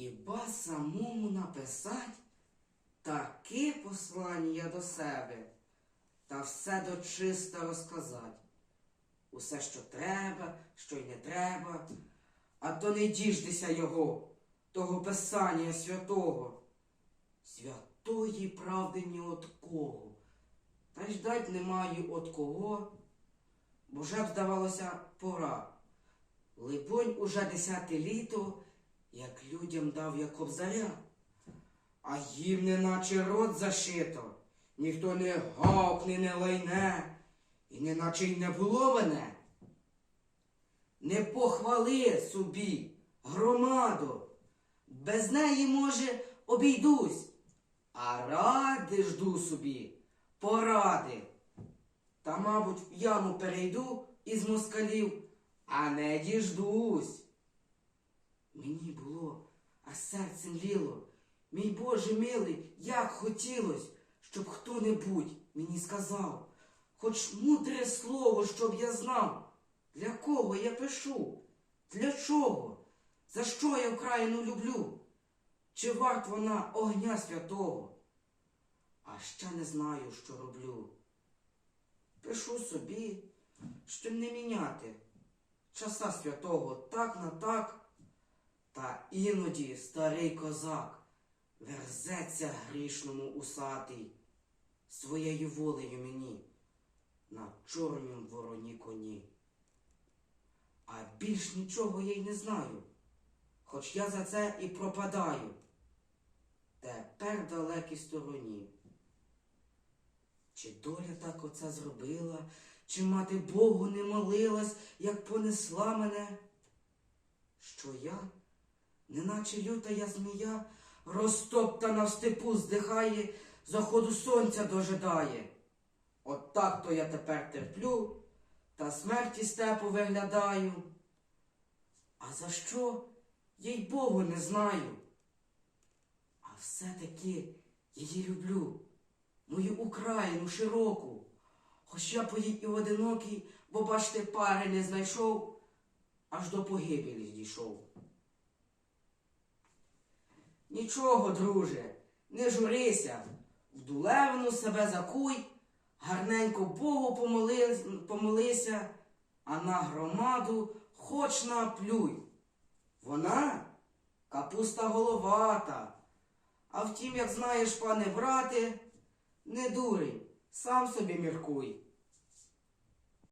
Хіба самому написать таке послання до себе та все дочисто розказать? Усе, що треба, що й не треба, а то не діждися його, того писання святого. Святої правди ні от кого, та й ждать немає от кого, бо вже б здавалося пора. Либонь, уже десяте літо, як людям дав я кобзаря, а їм неначе рот зашито, ніхто не гавкне, не лайне, і неначе й не було мене. Не похвали собі, громадо, без неї, може, обійдусь, а ради жду собі, поради. Та, мабуть, в яму перейду із москалів, а не діждусь. Мені було, а серцем ліло. Мій Боже милий, як хотілось, щоб хто-небудь мені сказав, хоч мудре слово, щоб я знав, для кого я пишу, для чого, за що я Україну люблю, чи варт вона огня святого, а ще не знаю, що роблю. Пишу собі, щоб не міняти часа святого так на так, та іноді старий козак верзеться грішному усатий своєю волею мені на чорнім вороні коні. А більш нічого я й не знаю, хоч я за це і пропадаю. Тепер далекій стороні. Чи доля так оце зробила, чи мати Богу не молилась, як понесла мене? Що я, неначе люта я змія, розтоптана в степу здихає, заходу сонця дожидає. От так то я тепер терплю, та смерті степу виглядаю. А за що, їй Богу не знаю. А все-таки її люблю мою Україну широку, хоч я по їй і одинокий, бо бачте, пари не знайшов, аж до погибелі дійшов. Нічого, друже, не журися, в дулевину себе закуй, гарненько Богу помоли, помолися, а на громаду хоч наплюй. Вона капуста головата. А втім, як знаєш, пане брате, не дурень, сам собі міркуй.